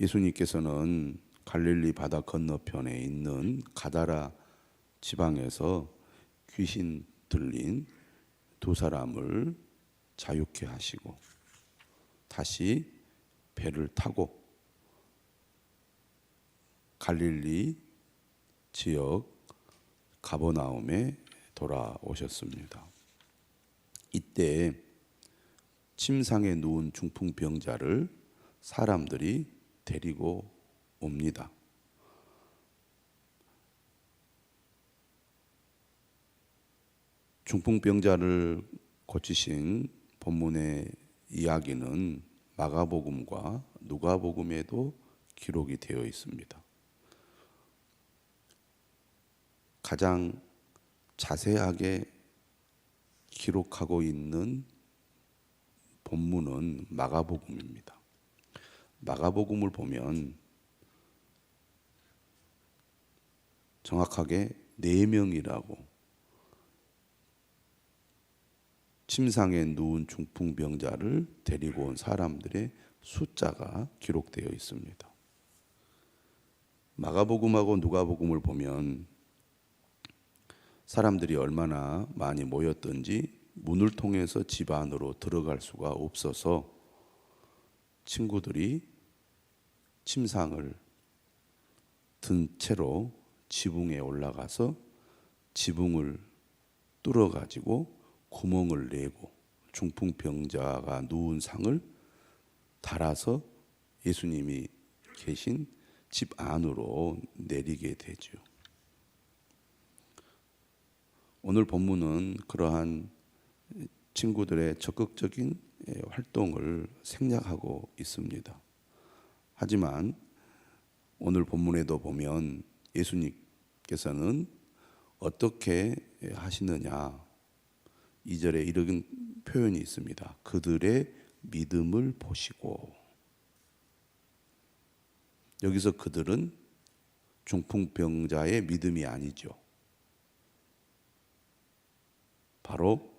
예수님께서는 갈릴리 바다 건너편에 있는 가다라 지방에서 귀신 들린 두 사람을 자유케 하시고 다시 배를 타고 갈릴리 지역 가버나움에 돌아오셨습니다. 이때 침상에 누운 중풍병자를 사람들이 데리고 옵니다. 중풍병자를 고치신 본문의 이야기는 마가복음과 누가복음에도 기록이 되어 있습니다. 가장 자세하게 기록하고 있는 본문은 마가복음입니다. 마가복음을 보면 정확하게 네 명이라고 침상에 누운 중풍병자를 데리고 온 사람들의 숫자가 기록되어 있습니다. 마가복음하고 누가복음을 보면 사람들이 얼마나 많이 모였던지 문을 통해서 집 안으로 들어갈 수가 없어서 친구들이 침상을 든 채로 지붕에 올라가서 지붕을 뚫어 가지고 구멍을 내고 중풍병자가 누운 상을 달아서 예수님이 계신 집 안으로 내리게 되죠. 오늘 본문은 그러한 친구들의 적극적인 활동을 생략하고 있습니다. 하지만 오늘 본문에도 보면 예수님께서는 어떻게 하시느냐 2절에 이런 표현이 있습니다. 그들의 믿음을 보시고 여기서 그들은 중풍병자의 믿음이 아니죠. 바로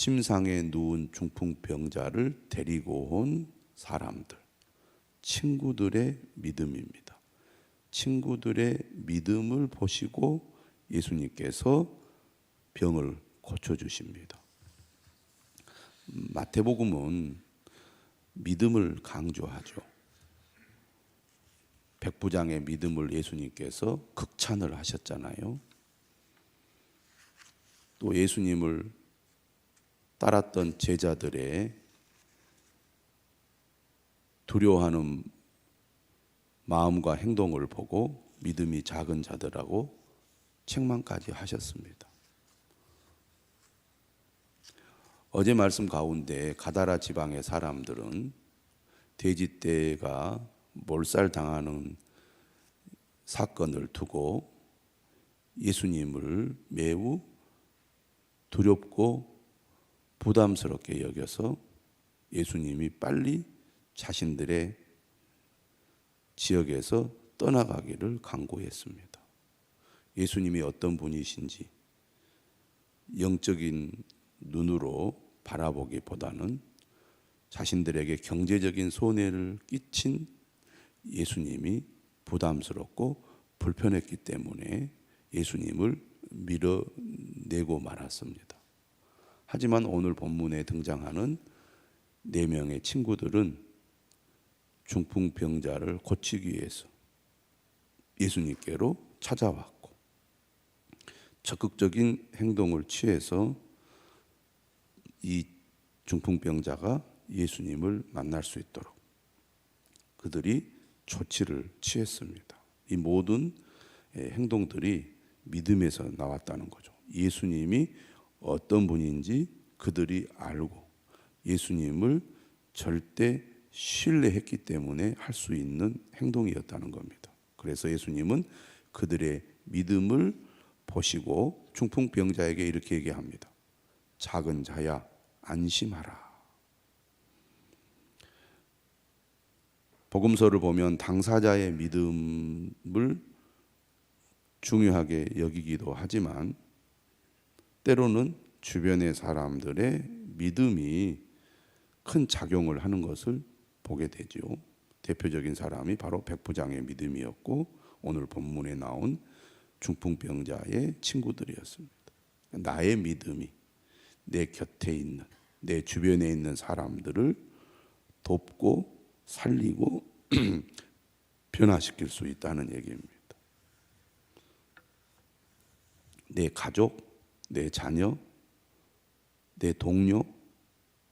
침상에 누운 중풍병자를 데리고 온 사람들, 친구들의 믿음입니다. 친구들의 믿음을 보시고 예수님께서 병을 고쳐 주십니다. 마태복음은 믿음을 강조하죠. 백부장의 믿음을 예수님께서 극찬을 하셨잖아요. 또 예수님을 따랐던 제자들의 두려워하는 마음과 행동을 보고 믿음이 작은 자들하고 책망까지 하셨습니다. 어제 말씀 가운데 가다라 지방의 사람들은 돼지떼가 몰살당하는 사건을 두고 예수님을 매우 두렵고 부담스럽게 여겨서 예수님이 빨리 자신들의 지역에서 떠나가기를 강구했습니다. 예수님이 어떤 분이신지 영적인 눈으로 바라보기보다는 자신들에게 경제적인 손해를 끼친 예수님이 부담스럽고 불편했기 때문에 예수님을 밀어내고 말았습니다. 하지만 오늘 본문에 등장하는 네 명의 친구들은 중풍병자를 고치기 위해서 예수님께로 찾아왔고 적극적인 행동을 취해서 이 중풍병자가 예수님을 만날 수 있도록 그들이 조치를 취했습니다. 이 모든 행동들이 믿음에서 나왔다는 거죠. 예수님이 어떤 분인지 그들이 알고 예수님을 절대 신뢰했기 때문에 할 수 있는 행동이었다는 겁니다. 그래서 예수님은 그들의 믿음을 보시고 중풍병자에게 이렇게 얘기합니다. 작은 자야 안심하라. 복음서를 보면 당사자의 믿음을 중요하게 여기기도 하지만 때로는 주변의 사람들의 믿음이 큰 작용을 하는 것을 보게 되죠. 대표적인 사람이 바로 백부장의 믿음이었고 오늘 본문에 나온 중풍병자의 친구들이었습니다. 나의 믿음이 내 곁에 있는 내 주변에 있는 사람들을 돕고 살리고 변화시킬 수 있다는 얘기입니다. 내 가족, 내 자녀, 내 동료,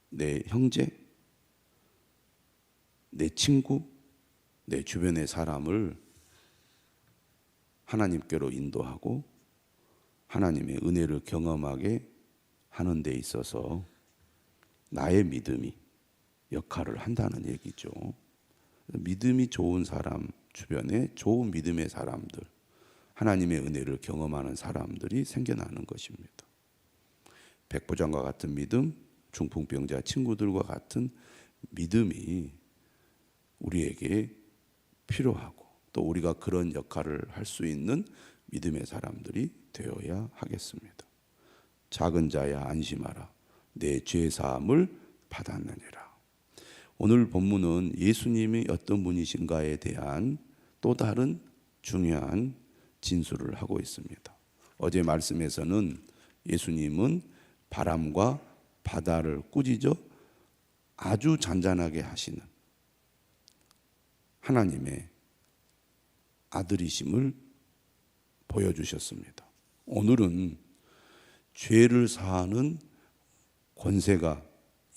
내 형제, 내 친구, 내 주변의 사람을 하나님께로 인도하고 하나님의 은혜를 경험하게 하는 데 있어서 나의 믿음이 역할을 한다는 얘기죠. 믿음이 좋은 사람 주변에 좋은 믿음의 사람들, 하나님의 은혜를 경험하는 사람들이 생겨나는 것입니다. 백부장과 같은 믿음, 중풍병자 친구들과 같은 믿음이 우리에게 필요하고 또 우리가 그런 역할을 할 수 있는 믿음의 사람들이 되어야 하겠습니다. 작은 자야 안심하라. 내 죄 사함을 받았느니라. 오늘 본문은 예수님이 어떤 분이신가에 대한 또 다른 중요한 진술을 하고 있습니다. 어제 말씀에서는 예수님은 바람과 바다를 꾸짖어 아주 잔잔하게 하시는 하나님의 아들이심을 보여주셨습니다. 오늘은 죄를 사하는 권세가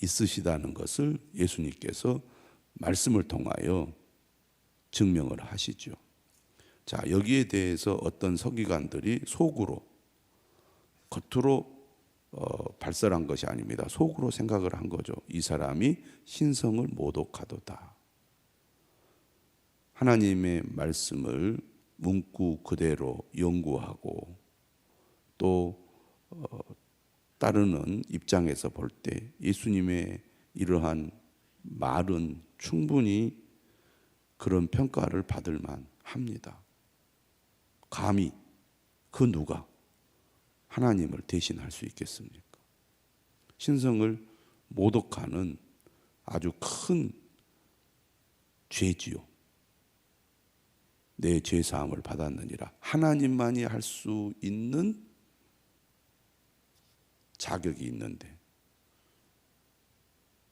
있으시다는 것을 예수님께서 말씀을 통하여 증명을 하시죠. 자, 여기에 대해서 어떤 서기관들이 속으로 겉으로 어, 발설한 것이 아닙니다. 속으로 생각을 한 거죠. 이 사람이 신성을 모독하도다. 하나님의 말씀을 문구 그대로 연구하고 또 어, 따르는 입장에서 볼 때 예수님의 이러한 말은 충분히 그런 평가를 받을 만 합니다. 감히 그 누가 하나님을 대신할 수 있겠습니까? 신성을 모독하는 아주 큰 죄지요. 내 죄사함을 받았느니라. 하나님만이 할 수 있는 자격이 있는데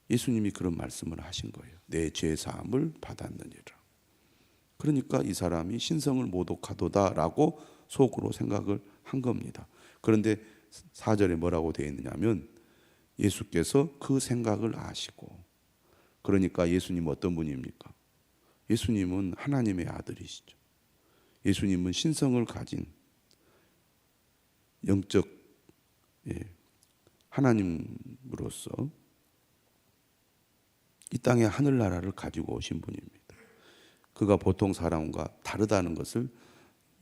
예수님이 그런 말씀을 하신 거예요. 내 죄사함을 받았느니라. 그러니까 이 사람이 신성을 모독하도다라고 속으로 생각을 한 겁니다. 그런데 사절에 뭐라고 되어 있느냐면 예수께서 그 생각을 아시고 그러니까 예수님 어떤 분입니까? 예수님은 하나님의 아들이시죠. 예수님은 신성을 가진 영적 예, 하나님으로서 이 땅의 하늘나라를 가지고 오신 분입니다. 그가 보통 사람과 다르다는 것을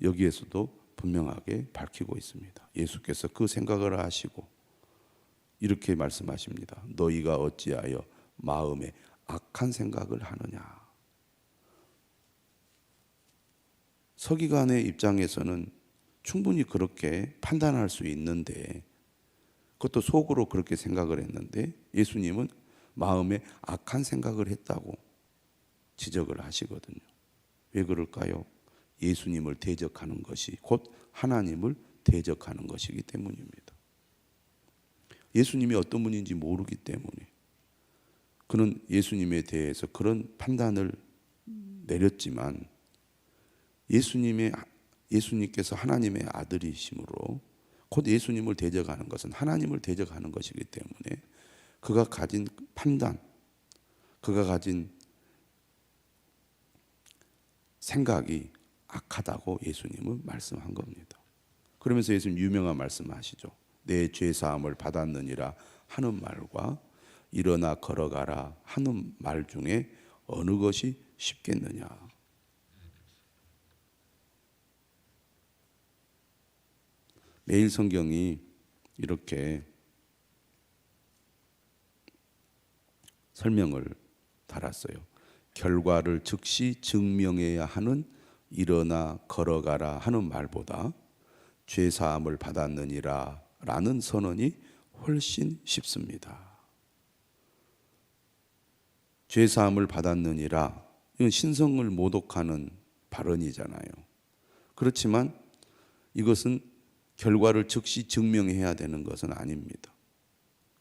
여기에서도 분명하게 밝히고 있습니다. 예수께서 그 생각을 하시고 이렇게 말씀하십니다. 너희가 어찌하여 마음에 악한 생각을 하느냐. 서기관의 입장에서는 충분히 그렇게 판단할 수 있는데 그것도 속으로 그렇게 생각을 했는데 예수님은 마음에 악한 생각을 했다고 지적을 하시거든요. 왜 그럴까요? 예수님을 대적하는 것이 곧 하나님을 대적하는 것이기 때문입니다. 예수님이 어떤 분인지 모르기 때문에 그는 예수님에 대해서 그런 판단을 내렸지만 예수님의 예수님께서 하나님의 아들이심으로 곧 예수님을 대적하는 것은 하나님을 대적하는 것이기 때문에 그가 가진 판단, 그가 가진 생각이 악하다고 예수님은 말씀한 겁니다. 그러면서 예수님 유명한 말씀하시죠. 내 죄 사함을 받았느니라 하는 말과 일어나 걸어가라 하는 말 중에 어느 것이 쉽겠느냐? 매일 성경이 이렇게 설명을 달았어요. 결과를 즉시 증명해야 하는 일어나 걸어가라 하는 말보다 죄 사함을 받았느니라 라는 선언이 훨씬 쉽습니다. 죄 사함을 받았느니라 이건 신성을 모독하는 발언이잖아요. 그렇지만 이것은 결과를 즉시 증명해야 되는 것은 아닙니다.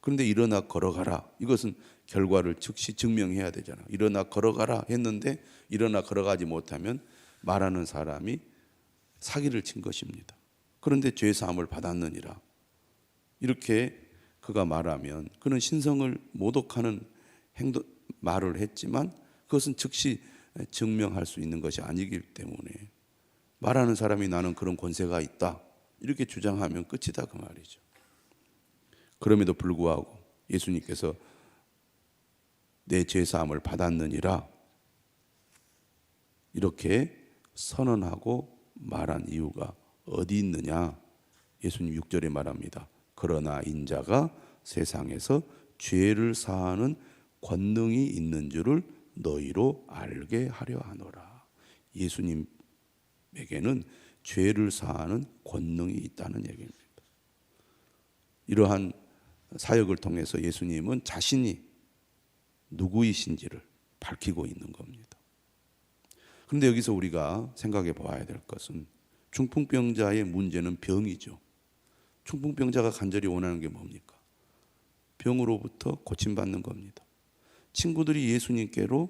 그런데 일어나 걸어가라. 이것은 결과를 즉시 증명해야 되잖아. 일어나 걸어가라 했는데 일어나 걸어가지 못하면 말하는 사람이 사기를 친 것입니다. 그런데 죄 사함을 받았느니라. 이렇게 그가 말하면 그는 신성을 모독하는 행동 말을 했지만 그것은 즉시 증명할 수 있는 것이 아니기 때문에 말하는 사람이 나는 그런 권세가 있다. 이렇게 주장하면 끝이다 그 말이죠. 그럼에도 불구하고 예수님께서 내 죄사함을 받았느니라 이렇게 선언하고 말한 이유가 어디 있느냐? 예수님 6절에 말합니다. 그러나 인자가 세상에서 죄를 사하는 권능이 있는 줄을 너희로 알게 하려 하노라. 예수님에게는 죄를 사하는 권능이 있다는 얘기입니다. 이러한 사역을 통해서 예수님은 자신이 누구이신지를 밝히고 있는 겁니다. 그런데 여기서 우리가 생각해 보아야 될 것은 중풍병자의 문제는 병이죠. 중풍병자가 간절히 원하는 게 뭡니까? 병으로부터 고침받는 겁니다. 친구들이 예수님께로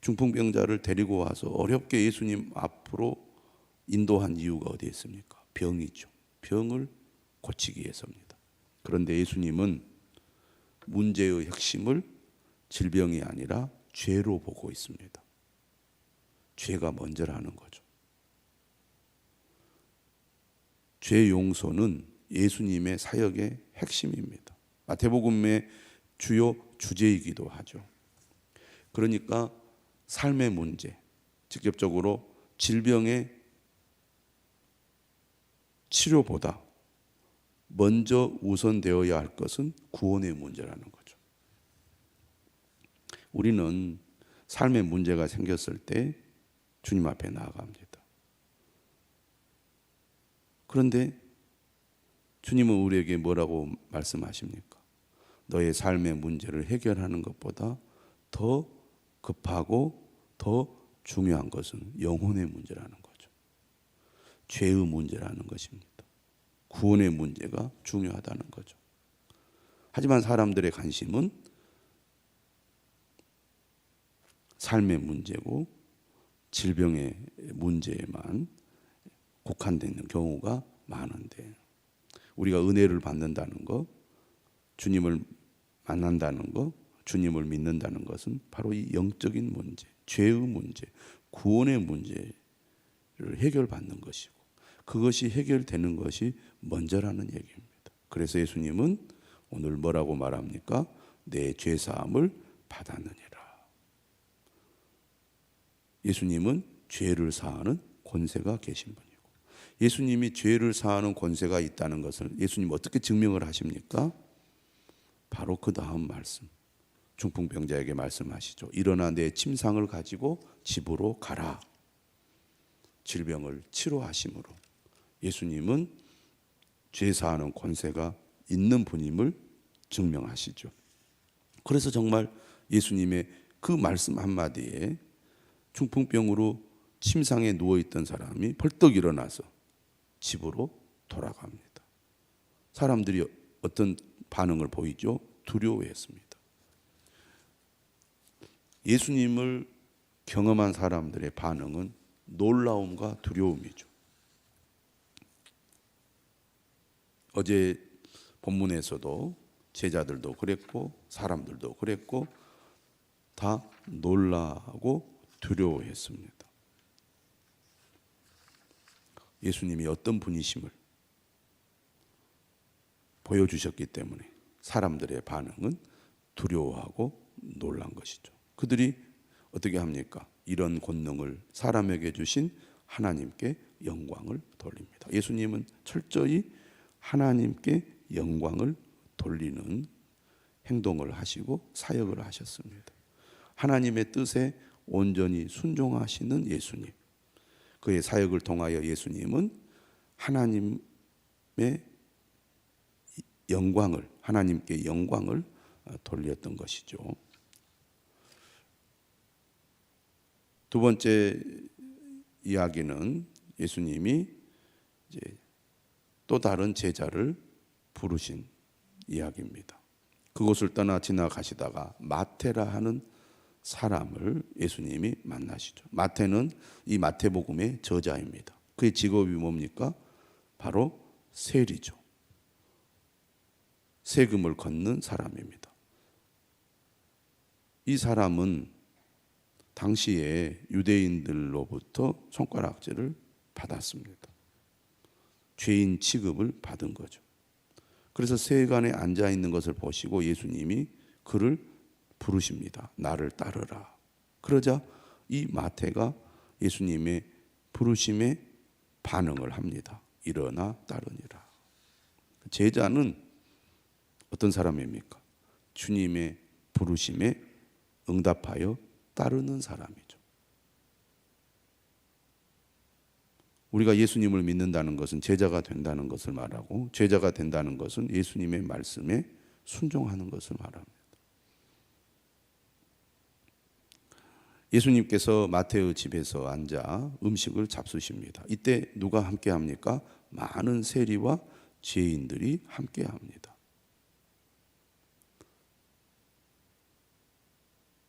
중풍병자를 데리고 와서 어렵게 예수님 앞으로 인도한 이유가 어디에 있습니까? 병이죠. 병을 고치기 위해서입니다. 그런데 예수님은 문제의 핵심을 질병이 아니라 죄로 보고 있습니다. 죄가 먼저라는 거죠. 죄 용서는 예수님의 사역의 핵심입니다. 마태복음의 주요 주제이기도 하죠. 그러니까 삶의 문제, 직접적으로 질병의 치료보다 먼저 우선되어야 할 것은 구원의 문제라는 거죠. 우리는 삶의 문제가 생겼을 때 주님 앞에 나아갑니다. 그런데 주님은 우리에게 뭐라고 말씀하십니까? 너의 삶의 문제를 해결하는 것보다 더 급하고 더 중요한 것은 영혼의 문제라는 거죠. 죄의 문제라는 것입니다. 구원의 문제가 중요하다는 거죠. 하지만 사람들의 관심은 삶의 문제고 질병의 문제에만 국한되어 있는 경우가 많은데 우리가 은혜를 받는다는 것, 주님을 만난다는 것, 주님을 믿는다는 것은 바로 이 영적인 문제, 죄의 문제, 구원의 문제를 해결받는 것이고 그것이 해결되는 것이 먼저라는 얘기입니다. 그래서 예수님은 오늘 뭐라고 말합니까? 내 죄 사함을 받았느니라. 예수님은 죄를 사하는 권세가 계신 분이고 예수님이 죄를 사하는 권세가 있다는 것을 예수님 어떻게 증명을 하십니까? 바로 그 다음 말씀. 중풍병자에게 말씀하시죠. 일어나 내 침상을 가지고 집으로 가라. 질병을 치료하심으로 예수님은 죄 사하는 권세가 있는 분임을 증명하시죠. 그래서 정말 예수님의 그 말씀 한마디에 중풍병으로 침상에 누워 있던 사람이 벌떡 일어나서 집으로 돌아갑니다. 사람들이 어떤 반응을 보이죠? 두려워했습니다. 예수님을 경험한 사람들의 반응은 놀라움과 두려움이죠. 어제 본문에서도 제자들도 그랬고 사람들도 그랬고 다 놀라고 두려워했습니다. 예수님이 어떤 분이심을 보여주셨기 때문에 사람들의 반응은 두려워하고 놀란 것이죠. 그들이 어떻게 합니까? 이런 권능을 사람에게 주신 하나님께 영광을 돌립니다. 예수님은 철저히 하나님께 영광을 돌리는 행동을 하시고 사역을 하셨습니다. 하나님의 뜻에 온전히 순종하시는 예수님. 그의 사역을 통하여 예수님은 하나님의 영광을 하나님께 영광을 돌렸던 것이죠. 두 번째 이야기는 예수님이 이제 또 다른 제자를 부르신 이야기입니다. 그곳을 떠나 지나가시다가 마테라 하는 사람을 예수님이 만나시죠. 마테는 이 마태복음의 저자입니다. 그의 직업이 뭡니까? 바로 세리죠. 세금을 걷는 사람입니다. 이 사람은 당시에 유대인들로부터 손가락질을 받았습니다. 죄인 취급을 받은 거죠. 그래서 세관에 앉아 있는 것을 보시고 예수님이 그를 부르십니다. 나를 따르라. 그러자 이 마태가 예수님의 부르심에 반응을 합니다. 일어나 따르니라. 제자는 어떤 사람입니까? 주님의 부르심에 응답하여 따르는 사람이죠. 우리가 예수님을 믿는다는 것은 제자가 된다는 것을 말하고 제자가 된다는 것은 예수님의 말씀에 순종하는 것을 말합니다. 예수님께서 마태의 집에서 앉아 음식을 잡수십니다. 이때 누가 함께 합니까? 많은 세리와 죄인들이 함께 합니다.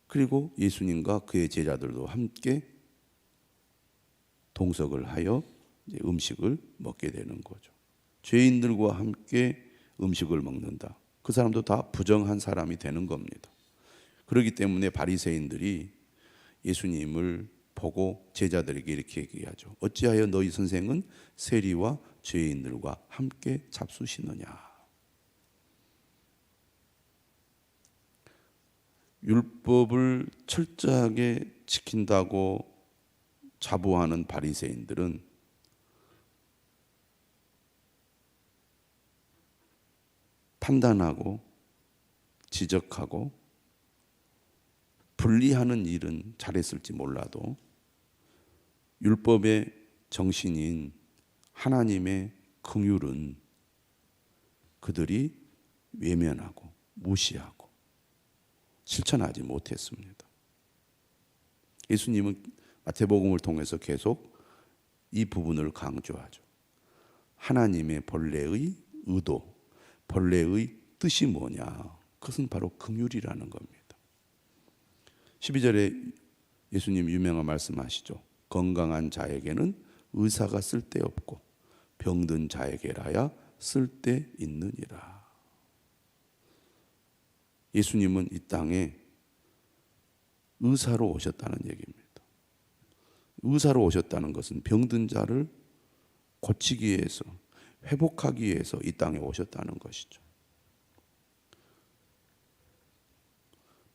그리고 예수님과 그의 제자들도 함께 동석을 하여 음식을 먹게 되는 거죠. 죄인들과 함께 음식을 먹는다. 그 사람도 다 부정한 사람이 되는 겁니다. 그렇기 때문에 바리새인들이 예수님을 보고 제자들에게 이렇게 얘기하죠. 어찌하여 너희 선생은 세리와 죄인들과 함께 잡수시느냐? 율법을 철저하게 지킨다고 자부하는 바리새인들은 판단하고 지적하고 분리하는 일은 잘했을지 몰라도 율법의 정신인 하나님의 긍휼은 그들이 외면하고 무시하고 실천하지 못했습니다. 예수님은 마태복음을 통해서 계속 이 부분을 강조하죠. 하나님의 본래의 의도, 본래의 뜻이 뭐냐? 그것은 바로 긍휼이라는 겁니다. 12절에 예수님 유명한 말씀하시죠. 건강한 자에게는 의사가 쓸데없고 병든 자에게라야 쓸데 있느니라. 예수님은 이 땅에 의사로 오셨다는 얘기입니다. 의사로 오셨다는 것은 병든 자를 고치기 위해서 회복하기 위해서 이 땅에 오셨다는 것이죠.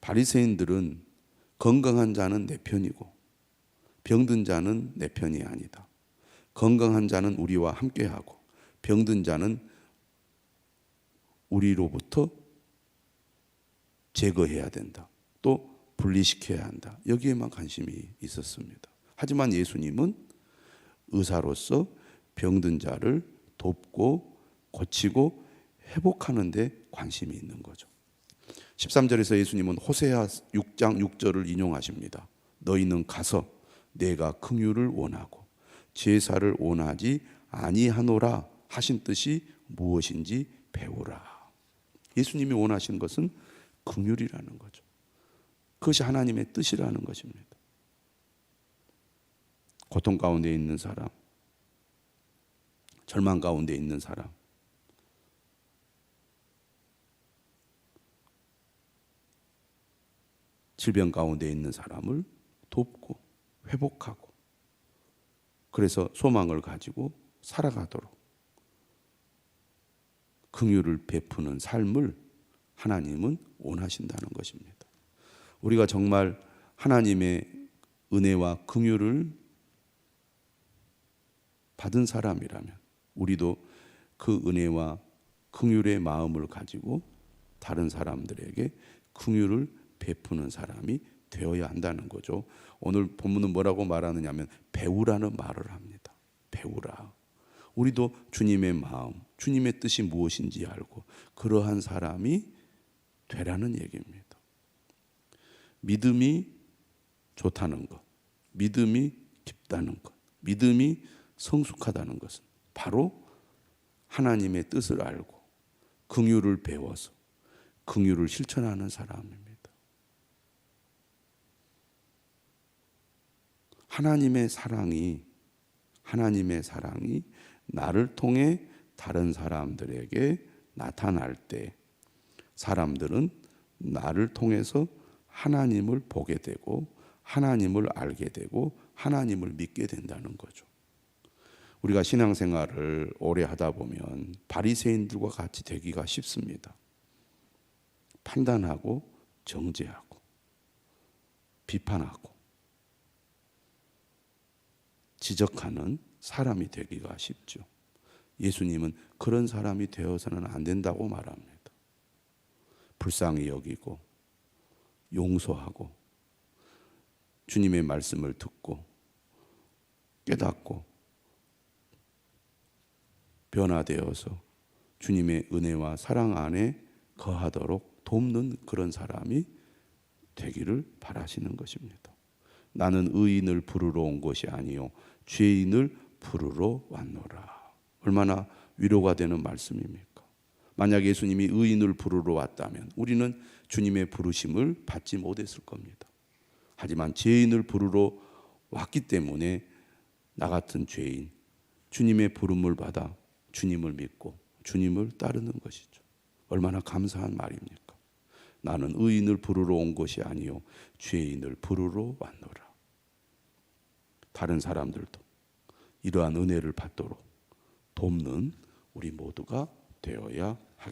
바리새인들은 건강한 자는 내 편이고 병든 자는 내 편이 아니다. 건강한 자는 우리와 함께하고 병든 자는 우리로부터 제거해야 된다. 또 분리시켜야 한다. 여기에만 관심이 있었습니다. 하지만 예수님은 의사로서 병든 자를 돕고 고치고 회복하는 데 관심이 있는 거죠. 13절에서 예수님은 호세아 6장 6절을 인용하십니다. 너희는 가서 내가 긍휼을 원하고 제사를 원하지 아니하노라 하신 뜻이 무엇인지 배우라. 예수님이 원하시는 것은 긍휼이라는 거죠. 그것이 하나님의 뜻이라는 것입니다. 고통 가운데 있는 사람, 절망 가운데 있는 사람, 질병 가운데 있는 사람을 돕고 회복하고 그래서 소망을 가지고 살아가도록 긍휼을 베푸는 삶을 하나님은 원하신다는 것입니다. 우리가 정말 하나님의 은혜와 긍휼을 받은 사람이라면 우리도 그 은혜와 긍휼의 마음을 가지고 다른 사람들에게 긍휼을 베푸는 사람이 되어야 한다는 거죠. 오늘 본문은 뭐라고 말하느냐면 배우라는 말을 합니다. 배우라. 우리도 주님의 마음, 주님의 뜻이 무엇인지 알고 그러한 사람이 되라는 얘기입니다. 믿음이 좋다는 것, 믿음이 깊다는 것, 믿음이 성숙하다는 것은 바로 하나님의 뜻을 알고 긍휼을 배워서 긍휼을 실천하는 사람입니다. 하나님의 사랑이 하나님의 사랑이 나를 통해 다른 사람들에게 나타날 때 사람들은 나를 통해서 하나님을 보게 되고 하나님을 알게 되고 하나님을 믿게 된다는 거죠. 우리가 신앙생활을 오래 하다 보면 바리새인들과 같이 되기가 쉽습니다. 판단하고 정죄하고 비판하고 지적하는 사람이 되기가 쉽죠. 예수님은 그런 사람이 되어서는 안 된다고 말합니다. 불쌍히 여기고 용서하고 주님의 말씀을 듣고 깨닫고 변화되어서 주님의 은혜와 사랑 안에 거하도록 돕는 그런 사람이 되기를 바라시는 것입니다. 나는 의인을 부르러 온 것이 아니요 죄인을 부르러 왔노라. 얼마나 위로가 되는 말씀입니까? 만약 예수님이 의인을 부르러 왔다면 우리는 주님의 부르심을 받지 못했을 겁니다. 하지만 죄인을 부르러 왔기 때문에 나 같은 죄인 주님의 부름을 받아 주님을 믿고 주님을 따르는 것이죠. 얼마나 감사한 말입니까? 나는 의인을 부르러 온 것이 아니요 죄인을 부르러 왔노라. 다른 사람들도 이러한 은혜를 받도록 돕는 우리 모두가 되어야 하겠습니다.